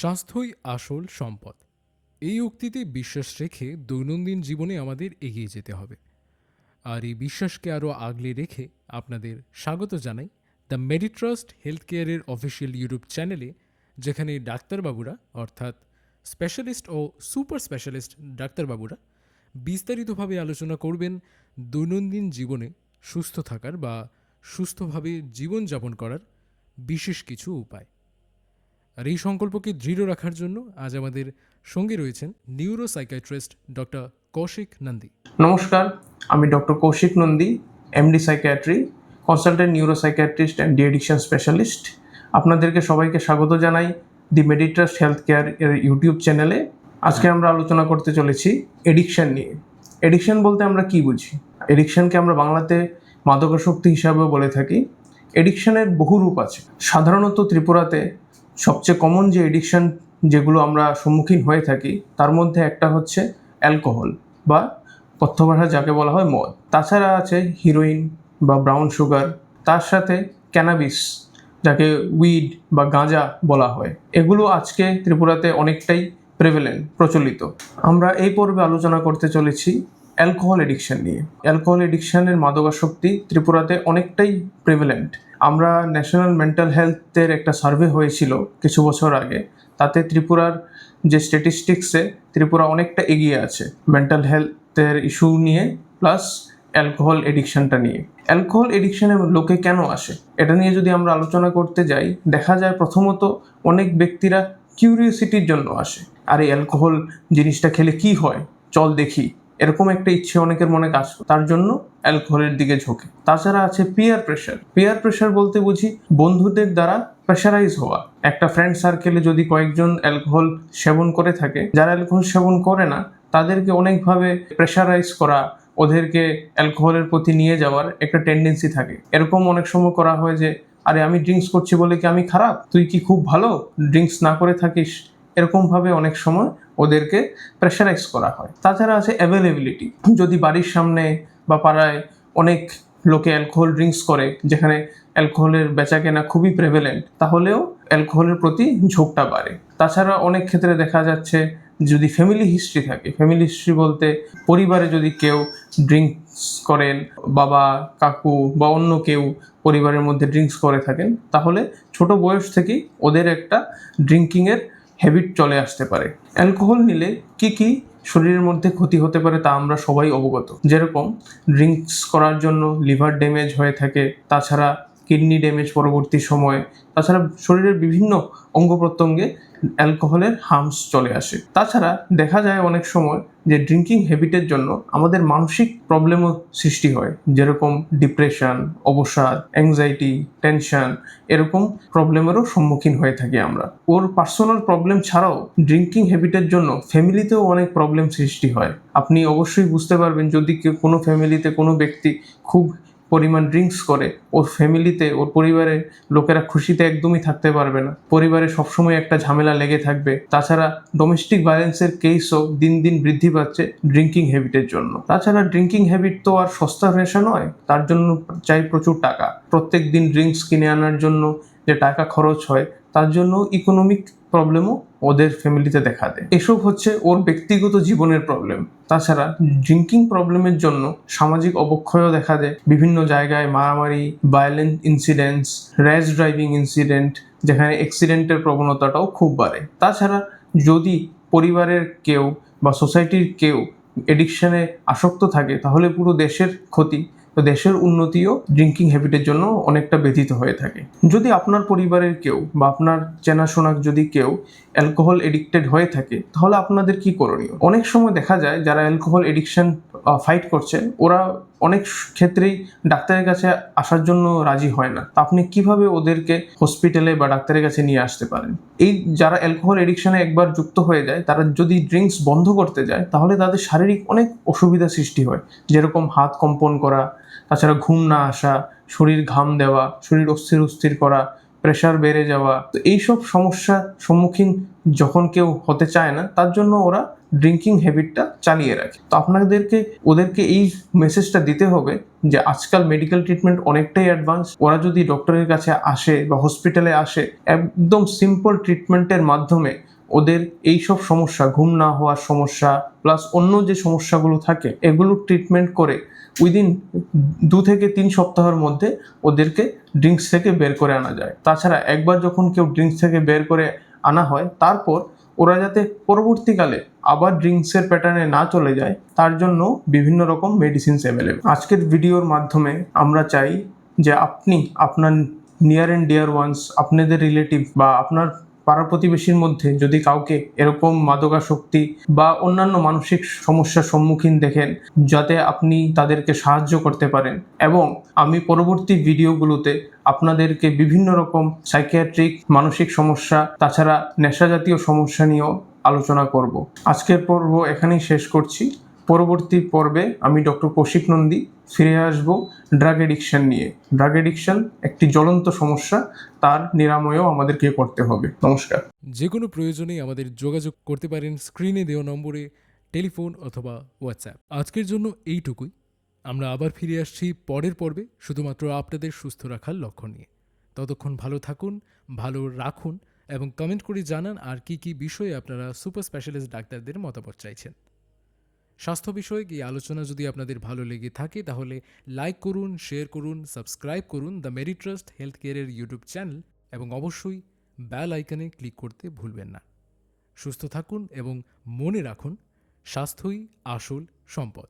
স্বাস্থ্যই আসল সম্পদ। এই উক্তিতে বিশ্বাস রেখে দৈনন্দিন জীবনে আমাদের এগিয়ে যেতে হবে। আর এই বিশ্বাসকে আরও আগলে রেখে আপনাদের স্বাগত জানাই দ্য মেডিট্রাস্ট হেলথ কেয়ারের অফিসিয়াল ইউটিউব চ্যানেলে, যেখানে ডাক্তারবাবুরা, অর্থাৎ স্পেশালিস্ট ও সুপার স্পেশালিস্ট ডাক্তারবাবুরা, বিস্তারিতভাবে আলোচনা করবেন দৈনন্দিন জীবনে সুস্থ থাকার বা সুস্থভাবে জীবনযাপন করার বিশেষ কিছু উপায়। আর এই সংকল্পকে দৃঢ় রাখার জন্য আজ আমাদের সঙ্গে রয়েছেন neuro psychiatrist doctor Koushik Nandi. নমস্কার, আমি doctor Koushik Nandi MD psychiatry consultant neuro psychiatrist and deaddiction specialist আপনাদেরকে সবাইকে স্বাগত জানাই দি মেডিট্রাস্ট হেলথ কেয়ার এর ইউটিউব চ্যানেলে আজকে আমরা আলোচনা করতে চলেছি এডিকশন নিয়ে। এডিকশন বলতে আমরা কি বুঝি? এডিকশনকে আমরা বাংলাতে মাদকাসক্তি হিসাবেও বলে থাকি। এডিকশনের বহু রূপ আছে। সাধারণত ত্রিপুরাতে সবচেয়ে কমন যে এডিকশন যেগুলো আমরা সম্মুখীন হয়ে থাকি, তার মধ্যে একটা হচ্ছে অ্যালকোহল বা কথ্য ভাষা যাকে বলা হয় মদ। তাছাড়া আছে হিরোইন বা ব্রাউন সুগার তার সাথে ক্যানাবিস যাকে উইড বা গাঁজা বলা হয়। এগুলো আজকে ত্রিপুরাতে অনেকটাই প্রেভেলেন্ট প্রচলিত। আমরা এই পর্বে আলোচনা করতে চলেছি অ্যালকোহল এডিকশন নিয়ে। অ্যালকোহল এডিকশনের মাদকাসক্তি ত্রিপুরাতে অনেকটাই প্রেভেলেন্ট আমরা ন্যাশনাল মেন্টাল হেলথের একটা সার্ভে হয়েছিল কিছু বছর আগে, তাতে ত্রিপুরার যে স্ট্যাটিস্টিক্সে ত্রিপুরা অনেকটা এগিয়ে আছে মেন্টাল হেলথের ইস্যু নিয়ে প্লাস অ্যালকোহল এডিকশনটা নিয়ে। অ্যালকোহল এডিকশনে লোকে কেন আসে? এটা নিয়ে যদি আমরা আলোচনা করতে যাই, দেখা যায় প্রথমত অনেক ব্যক্তিরা কিউরিওসিটির জন্য আসে। আর এই অ্যালকোহল জিনিসটা খেলে কি হয়? চল দেখি। এরকম একটা ইচ্ছে অনেকের মনে কাজ তার জন্য অ্যালকোহলের দিকে ঝোঁকে। তাছাড়া আছে পিয়ার প্রেশার পিয়ার প্রেশার বলতে বুঝি বন্ধুদের দ্বারা প্রেশারাইজ হওয়া। একটা ফ্রেন্ড সার্কেলে যদি কয়েকজন অ্যালকোহল সেবন করে থাকে, যারা অ্যালকোহল সেবন করে না, তাদেরকে অনেকভাবে প্রেশারাইজ করা, ওদেরকে অ্যালকোহলের প্রতি নিয়ে যাওয়ার একটা টেন্ডেন্সি থাকে। এরকম অনেক সময় করা হয় যে, আরে, আমি ড্রিঙ্কস করছি বলে কি আমি খারাপ? তুই কি খুব ভালো? ড্রিঙ্কস না করে থাকিস? এরকমভাবে অনেক সময় ওদেরকে প্রেশারাইজ করা হয়। তাছাড়া আছে অ্যাভেলেবিলিটি যদি বাড়ির সামনে বা পাড়ায় অনেক লোকে অ্যালকোহল ড্রিঙ্কস করে, যেখানে অ্যালকোহলের বেচা কেনা খুবই প্রেভেলেন্ট তাহলেও অ্যালকোহলের প্রতি ঝোঁকটা বাড়ে। তাছাড়া অনেক ক্ষেত্রে দেখা যাচ্ছে, যদি ফ্যামিলি হিস্ট্রি থাকে ফ্যামিলি হিস্ট্রি বলতে পরিবারে যদি কেউ ড্রিঙ্কস করেন, বাবা, কাকু বা অন্য কেউ পরিবারের মধ্যে ড্রিঙ্কস করে থাকেন, তাহলে ছোট বয়স থেকেই ওদের একটা ড্রিঙ্কিংয়ের হ্যাবিট চলে আসতে পারে। অ্যালকোহল নিলে কি কি শরীরের মধ্যে ক্ষতি হতে পারে তা আমরা সবাই অবগত। যেরকম ড্রিঙ্কস করার জন্য লিভার ড্যামেজ হয়ে থাকে, তাছাড়া কিডনি ড্যামেজ পরবর্তী সময়ে। তাছাড়া শরীরের বিভিন্ন অঙ্গ প্রত্যঙ্গে অ্যালকোহলের হার্মস চলে আসে। তাছাড়া দেখা যায় অনেক সময় যে ড্রিঙ্কিং হ্যাবিটের জন্য আমাদের মানসিক প্রবলেমও সৃষ্টি হয়। যেরকম ডিপ্রেশন, অবসাদ, অ্যাংজাইটি, টেনশন এরকম প্রবলেমেরও সম্মুখীন হয়ে থাকি আমরা। ওর পার্সোনাল প্রবলেম ছাড়াও ড্রিঙ্কিং হ্যাবিটের জন্য ফ্যামিলিতেও অনেক প্রবলেম সৃষ্টি হয়। আপনি অবশ্যই বুঝতে পারবেন যদি কেউ কোনো ফ্যামিলিতে কোনো ব্যক্তি খুব পরিমাণ ড্রিঙ্কস করে, ওর ফ্যামিলিতে ওর পরিবারের লোকেরা খুশিতে একদমই থাকতে পারবে না। পরিবারে সবসময় একটা ঝামেলা লেগে থাকবে। তাছাড়া ডোমেস্টিক ভায়োলেন্সের কেসও দিন দিন বৃদ্ধি পাচ্ছে ড্রিঙ্কিং হ্যাবিটের জন্য। তাছাড়া ড্রিঙ্কিং হ্যাবিট তো আর সস্তা নেশা নয়, তার জন্য চাই প্রচুর টাকা। প্রত্যেক দিন ড্রিঙ্কস কিনে আনার জন্য যে টাকা খরচ হয়, তার জন্য ইকোনমিক প্রবলেমও ওদের ফ্যামিলিতে দেখা দেয়। এসব হচ্ছে ওর ব্যক্তিগত জীবনের প্রবলেম তাছাড়া ড্রিঙ্কিং প্রবলেমের জন্য সামাজিক অবক্ষয়ও দেখা দেয়। বিভিন্ন জায়গায় মারামারি violent incidents rash driving incident যেখানে অ্যাক্সিডেন্টের প্রবণতাটাও খুব বাড়ে। তাছাড়া যদি পরিবারের কেউ বা সোসাইটির কেউ এডিকশানে আসক্ত থাকে, তাহলে পুরো দেশের ক্ষতি তো দেশের উন্নতিও ড্রিঙ্কিং হ্যাবিটের জন্য অনেকটা ব্যথিত হয়ে থাকে। যদি আপনার পরিবারের কেউ বা আপনার চেনাশোনা যদি কেউ অ্যালকোহল এডিক্টেড হয়ে থাকে, তাহলে আপনাদের কি করণীয়? অনেক সময় দেখা যায় যারা অ্যালকোহল এডিকশন ফাইট করছে, ওরা অনেক ক্ষেত্রেই ডাক্তারের কাছে আসার জন্য রাজি হয় না। তা আপনি কীভাবে ওদেরকে হসপিটালে বা ডাক্তারের কাছে নিয়ে আসতে পারেন? এই যারা অ্যালকোহল এডিকশনে একবার যুক্ত হয়ে যায়, তারা যদি ড্রিঙ্কস বন্ধ করতে যায়, তাহলে তাদের শারীরিক অনেক অসুবিধা সৃষ্টি হয়। যেরকম হাত কম্পন করা, তাছাড়া ঘুম না আসা, শরীর ঘাম দেওয়া, শরীর অস্থির অস্থির করা প্রেশার বেড়ে যাওয়া। তো এইসব সমস্যার সম্মুখীন যখন কেউ হতে চায় না, তার জন্য ওরা ড্রিঙ্কিং হ্যাবিটটা চালিয়ে রাখে। তো আপনাদেরকে, ওদেরকে এই মেসেজটা দিতে হবে যে আজকাল মেডিকেল ট্রিটমেন্ট অনেকটাই অ্যাডভান্স ওরা যদি ডক্টরের কাছে আসে বা হসপিটালে আসে, একদম সিম্পল ট্রিটমেন্টের মাধ্যমে ওদের এই সব সমস্যা, ঘুম না হওয়ার সমস্যা প্লাস অন্য যে সমস্যাগুলো থাকে, এগুলো ট্রিটমেন্ট করে উইদিন দু থেকে তিন সপ্তাহের মধ্যে ওদেরকে ড্রিঙ্কস থেকে বের করে আনা যায়। তাছাড়া একবার যখন কেউ ড্রিঙ্কস থেকে বের করে আনা হয়, তারপর ওরা যাতে পরবর্তীকালে আবার ড্রিঙ্কসের প্যাটার্নে না চলে যায়, তার জন্য বিভিন্ন রকম মেডিসিনস অ্যাভেলেবেল আজকের ভিডিওর মাধ্যমে আমরা চাই যে আপনি আপনার নিয়ার অ্যান্ড ডিয়ার ওয়ান্স আপনাদের রিলেটিভ বা আপনার পাড়া প্রতিবেশীর মধ্যে যদি কাউকে এরকম মাদকাসক্তি বা অন্যান্য মানসিক সমস্যার সম্মুখীন দেখেন, যাতে আপনি তাদেরকে সাহায্য করতে পারেন। এবং আমি পরবর্তী ভিডিওগুলোতে আপনাদেরকে বিভিন্ন রকম সাইকিয়াট্রিক মানসিক সমস্যা, তাছাড়া নেশা জাতীয় সমস্যা নিয়েও আলোচনা করব। আজকের পর্ব এখানেই শেষ করছি। পরবর্তী পর্বে আমি ডক্টর কৌশিক নন্দী ফিরে আসব ড্রাগ এডিকশন নিয়ে। ড্রাগ এডিকশন একটি জ্বলন্ত সমস্যা, তার নিরাময়ও আমাদেরকে করতে হবে। নমস্কার। যে কোনো প্রয়োজনে আমাদের যোগাযোগ করতে পারেন স্ক্রিনে দেওয়া নম্বরে, টেলিফোন অথবা হোয়াটসঅ্যাপ। আজকের জন্য এইটুকুই। আমরা আবার ফিরে আসছি পরের পর্বে। শুধুমাত্র আপনাদের সুস্থ রাখার লক্ষ্য নিয়ে। ততক্ষণ ভালো থাকুন, ভালো রাখুন এবং কমেন্ট করে জানান আর কি কি বিষয়ে আপনারা সুপার স্পেশালিস্ট ডাক্তারদের মতামত চাইছেন। স্বাস্থ্য বিষয়ক এই আলোচনা যদি আপনাদের ভালো লেগে থাকে, তাহলে লাইক করুন, শেয়ার করুন, সাবস্ক্রাইব করুন দ্য মেরি ট্রাস্ট হেলথ কেয়ারের ইউটিউব চ্যানেল এবং অবশ্যই বেল আইকনে ক্লিক করতে ভুলবেন না। সুস্থ থাকুন এবং মনে রাখুন, স্বাস্থ্যই আসল সম্পদ।